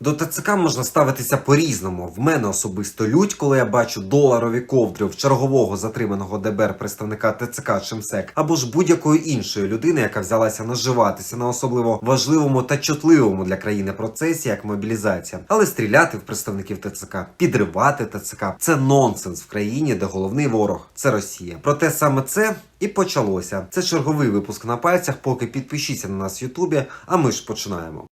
До ТЦК можна ставитися по-різному. В мене особисто лють, коли я бачу доларові ковдри в чергового затриманого ДБР представника ТЦК Шемсек або ж будь-якої іншої людини, яка взялася наживатися на особливо важливому та чутливому для країни процесі, як мобілізація. Але стріляти в представників ТЦК, підривати ТЦК це нонсенс в країні, де головний ворог це Росія. Проте саме це і почалося. Це черговий випуск на пальцях. Поки підпишіться на нас в Ютубі, а ми ж починаємо.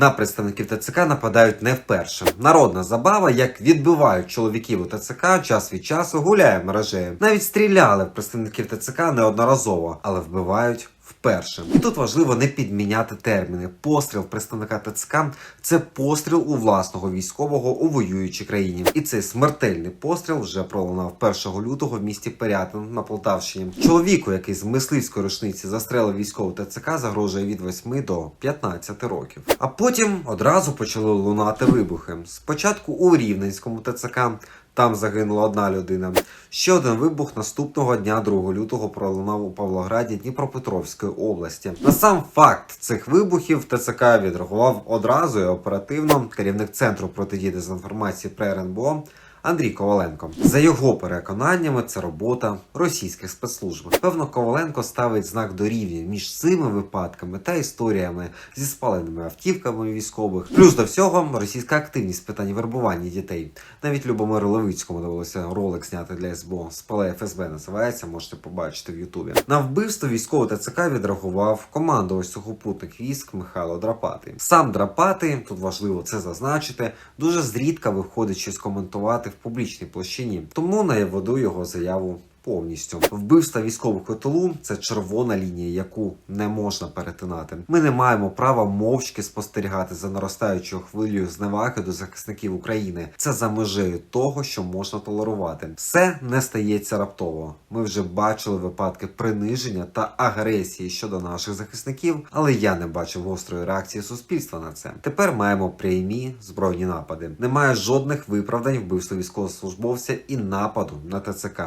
На представників ТЦК нападають не вперше. Народна забава, як відбивають чоловіків у ТЦК, час від часу гуляє мережею. Навіть стріляли в представників ТЦК неодноразово, але вбивають. Вперше і тут важливо не підміняти терміни. Постріл представника ТЦК це постріл у власного військового у воюючій країні. І цей смертельний постріл вже пролунав 1 лютого в місті Пирятин на Полтавщині. Чоловіку, який з мисливської рушниці застрелив військову ТЦК, загрожує від 8 до 15 років. А потім одразу почали лунати вибухи. Спочатку у Рівненському ТЦК. Там загинула одна людина. Ще один вибух наступного дня 2 лютого пролунав у Павлограді Дніпропетровської області. На сам факт цих вибухів ТЦК відреагував одразу і оперативно. Керівник центру протидії дезінформації при РНБО Андрій Коваленко. За його переконаннями, це робота російських спецслужб. Певно, Коваленко ставить знак дорівнює між цими випадками та історіями зі спаленими автівками військових. Плюс до всього російська активність в питанні вербування дітей. Навіть Любомиру Левицькому довелося ролик зняти для СБО. Спале ФСБ називається, можете побачити в Ютубі. На вбивство військового ТЦК відреагував командувач сухопутних військ Михайло Драпатий. Сам Драпатий, тут важливо це зазначити, дуже зрідка виходить щось коментувати в публічній площині. Тому на я веду його заяву. Повністю вбивство військових у тилу це червона лінія, яку не можна перетинати. Ми не маємо права мовчки спостерігати за наростаючою хвилею зневаги до захисників України. Це за межею того, що можна толерувати. Все не стається раптово. Ми вже бачили випадки приниження та агресії щодо наших захисників, але я не бачив гострої реакції суспільства на це. Тепер маємо прямі збройні напади. Немає жодних виправдань вбивства військовослужбовця і нападу на ТЦК.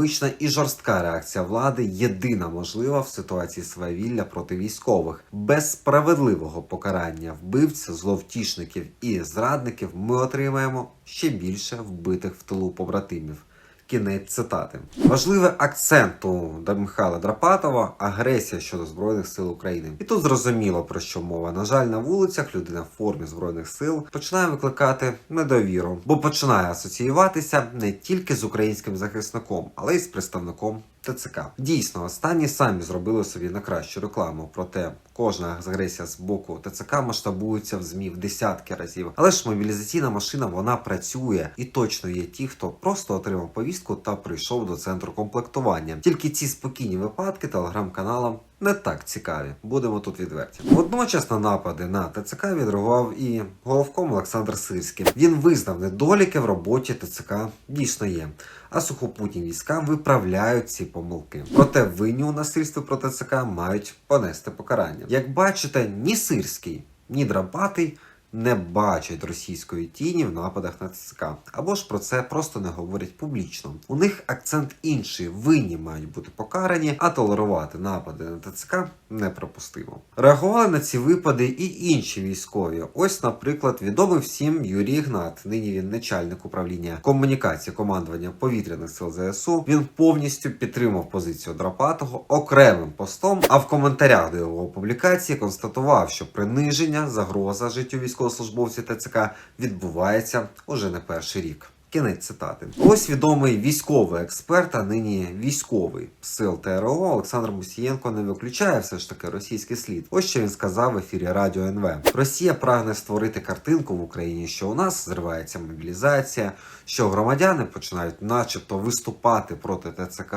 Блискавична і жорстка реакція влади єдина можлива в ситуації свавілля проти військових. Без справедливого покарання вбивців, зловтішників і зрадників ми отримаємо ще більше вбитих в тилу побратимів. Кінець цитати. Важливий акцент у Михайла Драпатова агресія щодо збройних сил України. І тут зрозуміло про що мова. На жаль, на вулицях людина в формі збройних сил починає викликати недовіру, бо починає асоціюватися не тільки з українським захисником, але й з представником. ТЦК. Дійсно, останні самі зробили собі на кращу рекламу. Проте кожна агресія з боку ТЦК масштабується в ЗМІ в десятки разів. Але ж мобілізаційна машина вона працює і точно є ті, хто просто отримав повістку та прийшов до центру комплектування. Тільки ці спокійні випадки телеграм-каналам не так цікаві. Будемо тут відверті. Водночас на напади на ТЦК відреагував і головком Олександр Сирський. Він визнав недоліки в роботі ТЦК дійсно є. А сухопутні війська виправляють ці помилки. Проте винні у насильстві проти ТЦК мають понести покарання. Як бачите, ні Сирський, ні Драпатий не бачать російської тіні в нападах на ТЦК, або ж про це просто не говорять публічно. У них акцент інший. Винні мають бути покарані, а толерувати напади на ТЦК неприпустимо. Реагували на ці випади і інші військові. Ось, наприклад, відомий всім Юрій Гнат. Нині він начальник управління комунікації командування повітряних сил ЗСУ. Він повністю підтримав позицію Драпатого окремим постом. А в коментарях до його публікації констатував, що приниження, загроза життю військовослужбовців ТЦК відбувається уже не перший рік. Кінець цитати. Ось відомий військовий експерт, а нині військовий сил ТРО Олександр Мусієнко не виключає все ж таки російський слід. Ось що він сказав в ефірі Радіо НВ. Росія прагне створити картинку в Україні, що у нас зривається мобілізація, що громадяни починають, начебто, виступати проти ТЦК,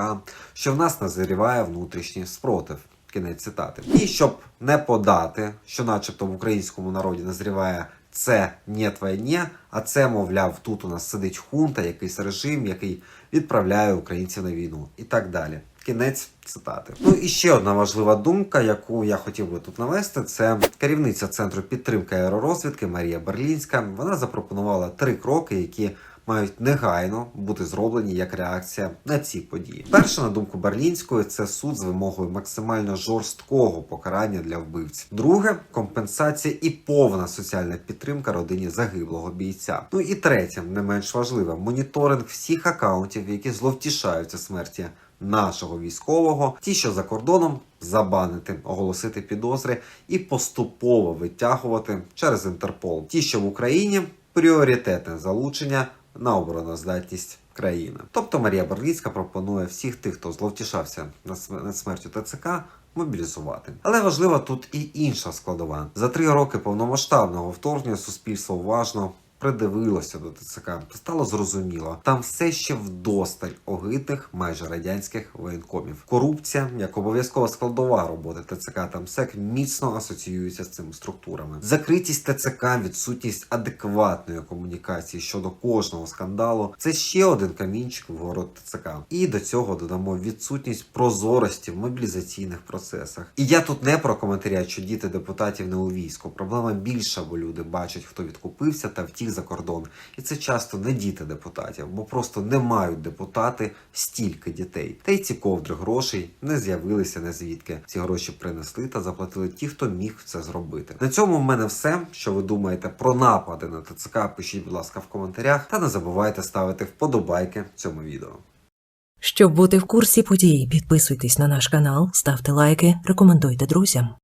що в нас назріває внутрішній спротив. Кінець цитати. І щоб не подати, що, начебто, в українському народі назріває це не твоє, а це, мовляв, тут у нас сидить хунта, якийсь режим, який відправляє українців на війну і так далі. Кінець цитати. Ну і ще одна важлива думка, яку я хотів би тут навести, це керівниця центру підтримки аеророзвідки Марія Берлінська. Вона запропонувала три кроки, які мають негайно бути зроблені як реакція на ці події. Перше, на думку Берлінської, це суд з вимогою максимально жорсткого покарання для вбивців. Друге компенсація і повна соціальна підтримка родині загиблого бійця. Ну і третє, не менш важливе, моніторинг всіх акаунтів, які зловтішаються смерті нашого військового, ті, що за кордоном, забанити, оголосити підозри і поступово витягувати через Інтерпол. Ті, що в Україні пріоритетне залучення на обороноздатність країни. Тобто Марія Берліцька пропонує всіх тих, хто зловтішався над см- над смертю ТЦК. Мобілізувати, але важлива тут і інша складова. За три роки повномасштабного вторгнення суспільство уважно придивилося до ТЦК. Стало зрозуміло, там все ще вдосталь огидних майже радянських воєнкомів. Корупція як обов'язкова складова роботи ТЦК та МСЕК міцно асоціюється з цими структурами. Закритість ТЦК, відсутність адекватної комунікації щодо кожного скандалу це ще один камінчик в город ТЦК. І до цього додамо відсутність прозорості в мобілізаційних процесах. І я тут не про коментаря, що діти депутатів не у війську. Проблема більша, бо люди бачать, хто відкупився та втік за кордон. І це часто не діти депутатів, бо просто не мають депутати стільки дітей. Та й ці ковдри грошей не з'явилися не звідки. Ці гроші принесли та заплатили ті, хто міг це зробити. На цьому в мене все. Що ви думаєте про напади на ТЦК? Пишіть, будь ласка, в коментарях, та не забувайте ставити вподобайки цьому відео. Щоб бути в курсі подій, підписуйтесь на наш канал, ставте лайки, рекомендуйте друзям.